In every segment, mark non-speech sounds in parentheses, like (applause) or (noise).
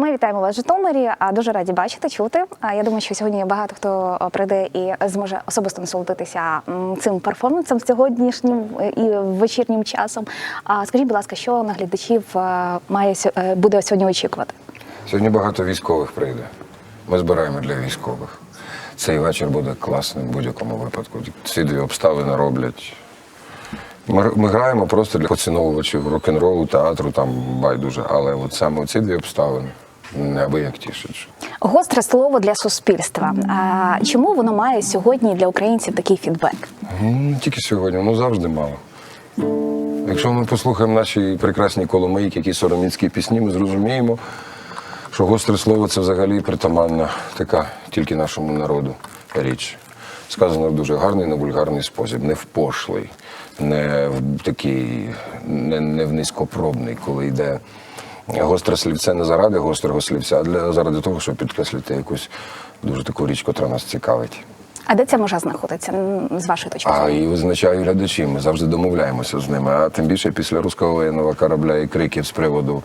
Ми вітаємо вас в Житомирі. Дуже раді бачити, чути. А я думаю, що сьогодні багато хто прийде і зможе особисто насолодитися цим перформансом сьогоднішнім е, і вечірнім часом. А скажіть, будь ласка, що на глядачів е, має е, буде сьогодні очікувати? Сьогодні багато військових прийде. Ми збираємо для військових. Цей вечір буде класним в будь-якому випадку. Ці дві обставини роблять. Ми, ми граємо просто для поціновувачів рок-н-ролу, театру, там байдуже. Але от саме ці дві обставини неабияк тішать. Гостре слово для суспільства. А чому воно має сьогодні для українців такий фідбек? Ну, Не тільки сьогодні, воно завжди мало. Якщо ми послухаємо наші прекрасні коломийки, які сороміцькі пісні, ми зрозуміємо, що гостре слово це взагалі притаманна така тільки нашому народу річ. Сказано в дуже гарний, не вульгарний спосіб, не в пошлий, не в такий, не, не в низькопробний, коли йде гостре слівце не заради гострого слівця, а для, заради того, щоб підкреслити якусь дуже таку річ, котра нас цікавить. А де ця межа знаходиться з вашої точки зору? А і визначають глядачі. Ми завжди домовляємося з ними. А тим більше після руського воєнного корабля і криків з приводу,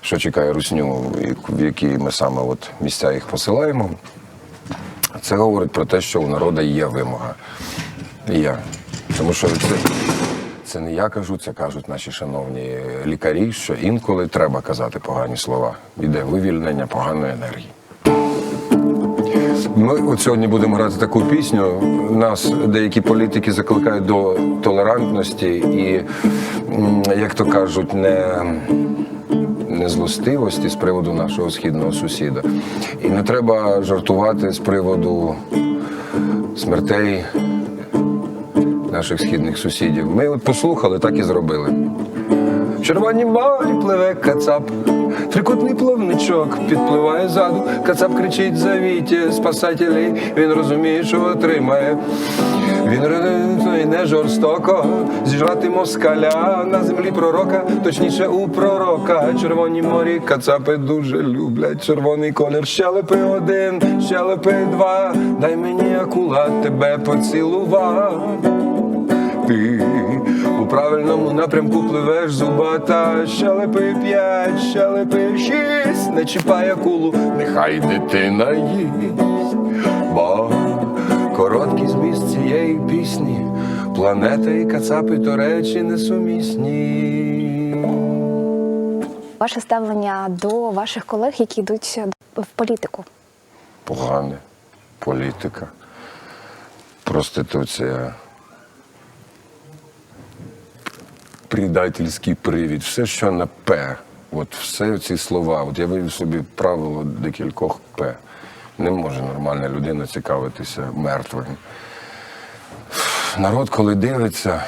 що чекає русню, в які ми саме от місця їх посилаємо. Це говорить про те, що у народу є вимога. Є. Тому що це, це не я кажу, це кажуть наші шановні лікарі, що інколи треба казати погані слова. Іде вивільнення поганої енергії. Ми от сьогодні будемо грати таку пісню. Нас деякі політики закликають до толерантності і, як то кажуть, не, не злостивості з приводу нашого східного сусіда. І не треба жартувати з приводу смертей наших східних сусідів. Ми от послухали, так і зробили. В червоній морі пливе кацап, трикутний плавничок підпливає ззаду. Кацап кричить завіті спасателей. Він розуміє, що отримає. Він ре- не жорстоко зіжрати москаля на землі пророка, точніше у пророка. Червоні морі кацапи дуже люблять. Червоний колір щелепи один, щелепи два. Дай мені акула тебе поцілувати. Ти у правильному напрямку пливеш зубата, щелепи п'ять, щелепи шість, не чіпай акулу, нехай дитина їсть, бо короткий зміст цієї пісні, планета і кацапи то речі несумісні. Ваше ставлення до ваших колег, які йдуть в політику? Погане, політика, проституція. Предательський привід, все, що на П. От все ці слова. От я вивів собі правило декількох П. Не може нормальна людина цікавитися мертвим. Народ, коли дивиться,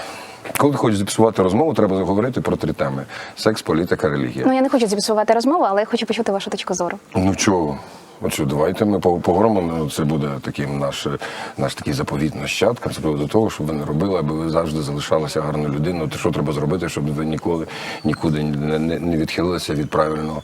коли хоче зіпсувати розмову, треба заговорити про три теми: секс, політика, релігія. Ну я не хочу зіпсувати розмову, але я хочу почути вашу точку зору. Ну чого? От що, давайте ми по- поговоримо. ну, Це буде таким наш, наш такий заповіт нащадкам з приводу того, щоб ви не робили, аби ви завжди залишалися гарною людиною. Що треба зробити, щоб ви ніколи нікуди не, не, не відхилилися від правильного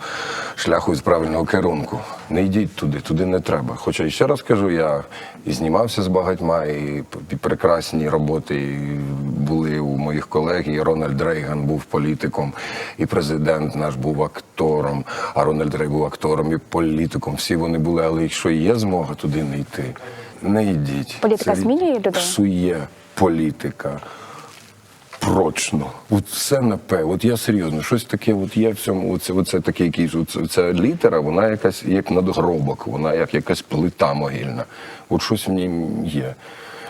шляху, від правильного керунку. Не йдіть туди, туди не треба. Хоча ще раз кажу, я і знімався з багатьма, і, і прекрасні роботи і були у моїх колег. І Рональд Рейган був політиком, і президент наш був актором. А Рональд Рейган був актором і політиком. Всі вони були, але якщо є змога туди не йти, не йдіть. Політика Це змінює людей? Псує політика. Прочно, от все на П. От я серйозно, щось таке, от є в цьому, оце, оце таке якийсь, оце, ця літера, вона якась як надгробок, вона як якась плита могильна. От щось в ній є.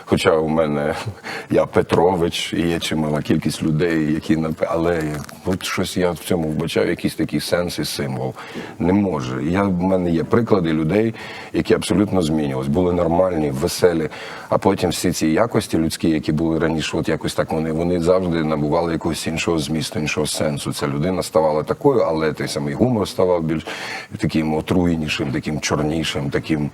Хоча у мене (laughs) я Петрович, і є чимала кількість людей, які на але от щось я в цьому вбачаю якийсь такий сенс і символ. Не може. Я, в мене є приклади людей, які абсолютно змінювались, були нормальні, веселі, а потім всі ці якості людські, які були раніше, от якось так вони, вони завжди набували якогось іншого змісту, іншого сенсу. Ця людина ставала такою, але той самий гумор ставав більш таким отруєнішим, таким чорнішим, таким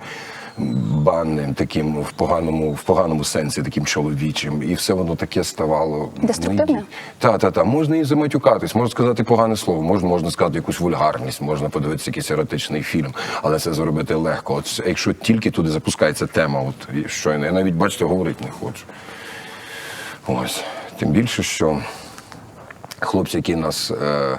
банним, таким в поганому, в поганому сенсі, таким чоловічим, і все воно таке ставало Деструктивне? та, та, та. Можна і заматюкатись, можна сказати погане слово, можна, можна сказати якусь вульгарність, можна подивитися якийсь еротичний фільм, але це зробити легко. От якщо тільки туди запускається тема, от щойно, я навіть бачите, говорити не хочу. Ось. Тим більше, що хлопці, які нас е,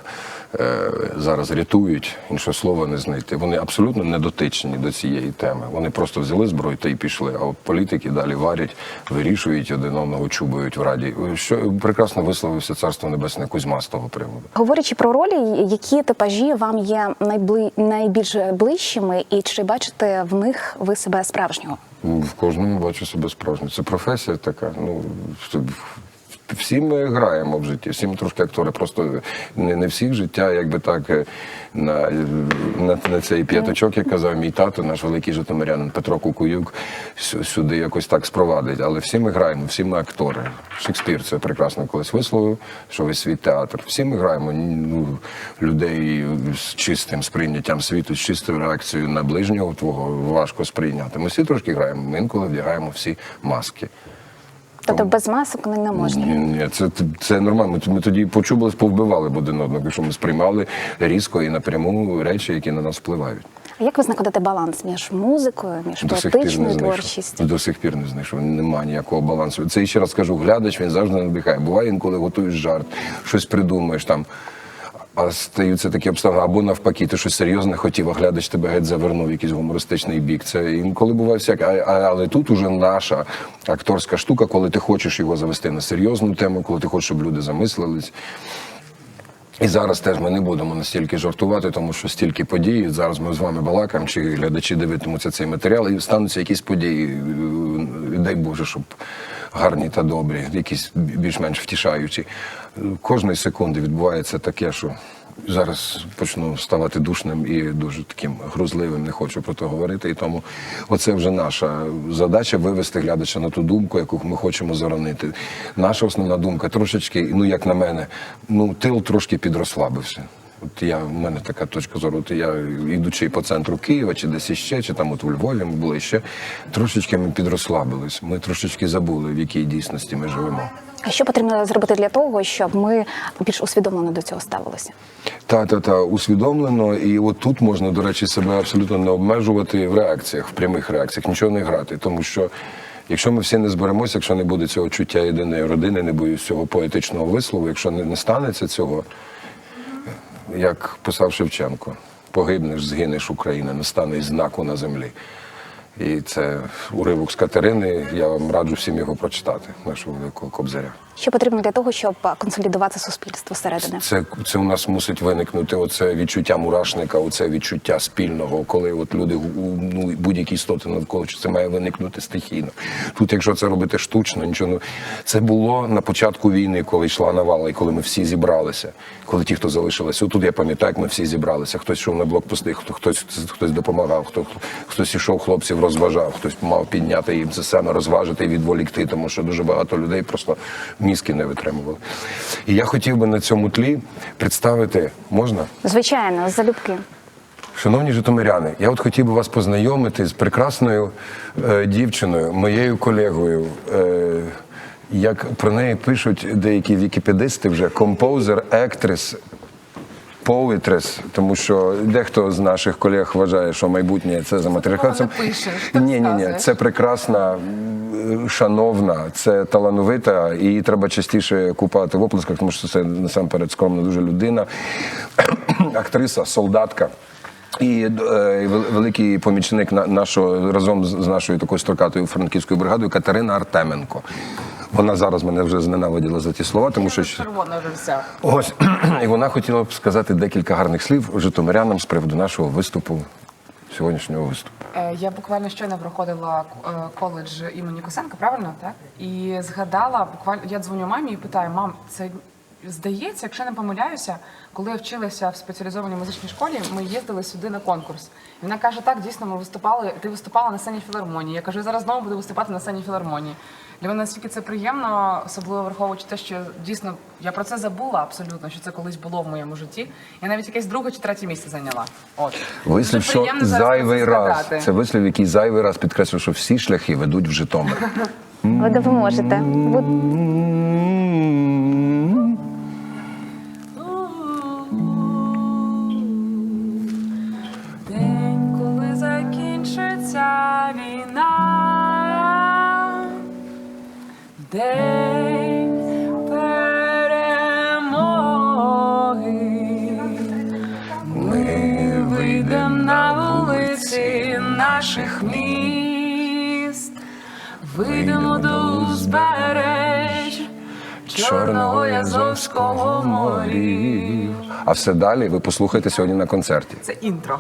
зараз рятують, іншого слова не знайти. Вони абсолютно не дотичні до цієї теми. Вони просто взяли зброю та й пішли. А от політики далі варять, вирішують один одного, чубають в раді. Що прекрасно висловився царство небесне Кузьма з того приводу. Говорячи про ролі, які типажі вам є найбли... найбільш ближчими, і чи бачите в них ви себе справжнього? В кожному бачу себе справжньо. Це професія така. Ну всі ми граємо в житті, всі ми трошки актори. Просто не, не всіх життя, якби так е, на, на, на цей п'ятачок, як казав мій тато, наш великий житомирянин Петро Кукуюк, сюди якось так спровадить. Але всі ми граємо, всі ми актори. Шекспір це прекрасно колись висловив, що весь світ театр. Всі ми граємо ну, людей з чистим сприйняттям світу, з чистою реакцією на ближнього твого важко сприйняти. Ми всі трошки граємо. Ми інколи вдягаємо всі маски. Тобто без масок не, не можна. Ні, ні, це, це нормально. Ми, тоді почубились, повбивали б один одного, що ми сприймали різко і напряму речі, які на нас впливають. А як ви знаходите баланс між музикою, між До поетичною творчістю? До сих пір не знайшов. Нема ніякого балансу. Це ще раз кажу, глядач він завжди надихає. Буває інколи готуєш жарт, щось придумаєш там. А стаються такі обставини, або навпаки, ти щось серйозне хотів, а глядач тебе геть завернув якийсь гумористичний бік. Це інколи буває а, але тут уже наша акторська штука, коли ти хочеш його завести на серйозну тему, коли ти хочеш, щоб люди замислились. І зараз теж ми не будемо настільки жартувати, тому що стільки подій. Зараз ми з вами балакаємо, чи глядачі дивитимуться цей матеріал, і стануться якісь події. Дай Боже, щоб гарні та добрі, якісь більш-менш втішаючі. Кожної секунди відбувається таке, що зараз почну ставати душним і дуже таким грузливим. Не хочу про це говорити. І тому оце вже наша задача вивести глядача на ту думку, яку ми хочемо заронити. Наша основна думка трошечки, ну як на мене, ну тил трошки підрослабився. От я в мене така точка зору. От я ідучи по центру Києва, чи десь іще, чи там от у Львові ми були ще, трошечки ми підрослабились. Ми трошечки забули, в якій дійсності ми живемо. А що потрібно зробити для того, щоб ми більш усвідомлено до цього ставилися? Та та та усвідомлено, і от тут можна, до речі, себе абсолютно не обмежувати в реакціях, в прямих реакціях, нічого не грати. Тому що якщо ми всі не зберемося, якщо не буде цього чуття єдиної родини, не боюсь цього поетичного вислову, якщо не, не станеться цього, як писав Шевченко, погибнеш, згинеш Україна, не стане знаку на землі. І це уривок з Катерини. Я вам раджу всім його прочитати, нашого великого кобзаря. Що потрібно для того, щоб консолідувати суспільство зсередини? Це, це у нас мусить виникнути оце відчуття мурашника, оце відчуття спільного, коли от люди ну будь-які істоти навколо що це має виникнути стихійно. Тут, якщо це робити штучно, нічого не це було на початку війни, коли йшла навала, і коли ми всі зібралися. Коли ті, хто залишилися, отут я пам'ятаю, як ми всі зібралися. Хтось йшов на блокпости, хто хтось хтось допомагав, хто хтось ішов хлопців, розважав, хтось мав підняти їм це саме, розважити і відволікти, тому що дуже багато людей просто мізки не витримували. І я хотів би на цьому тлі представити, можна? Звичайно, залюбки. Шановні житомиряни, я от хотів би вас познайомити з прекрасною е, дівчиною, моєю колегою. Е, як про неї пишуть деякі вікіпедисти вже композер, ектрис, поетрес, тому що дехто з наших колег вважає, що майбутнє це за ти Ні, ні, ні, це прекрасна, шановна, це талановита, і її треба частіше купати в оплесках, тому що це насамперед скромна дуже людина, (clears throat) актриса, солдатка. І е, великий помічник на- нашого разом з нашою такою строкатою франківською бригадою Катерина Артеменко. Вона зараз мене вже зненавиділа за ті слова, тому що Червона вже вся. ось (clears throat) і вона хотіла б сказати декілька гарних слів житомирянам з приводу нашого виступу, сьогоднішнього виступу. Е, Я буквально щойно проходила е, коледж імені Косенка, правильно? Так? І згадала, буквально я дзвоню мамі і питаю, мам, це здається, якщо не помиляюся, коли я вчилася в спеціалізованій музичній школі, ми їздили сюди на конкурс. І вона каже: так, дійсно, ми виступали. Ти виступала на сцені філармонії. Я кажу, я зараз знову буду виступати на сцені філармонії. Для мене настільки це приємно, особливо враховуючи те, що дійсно я про це забула абсолютно, що це колись було в моєму житті. Я навіть якесь друге чи третє місце зайняла. От Вислів, що зайвий раз. згадати. Це вислів, який зайвий раз підкреслює, що всі шляхи ведуть в Житомир. Ви допоможете. Ми вийдемо на вулиці наших міст, вийдемо до узбереж Чорного язовського морів. А все далі ви послухайте сьогодні на концерті. Це інтро.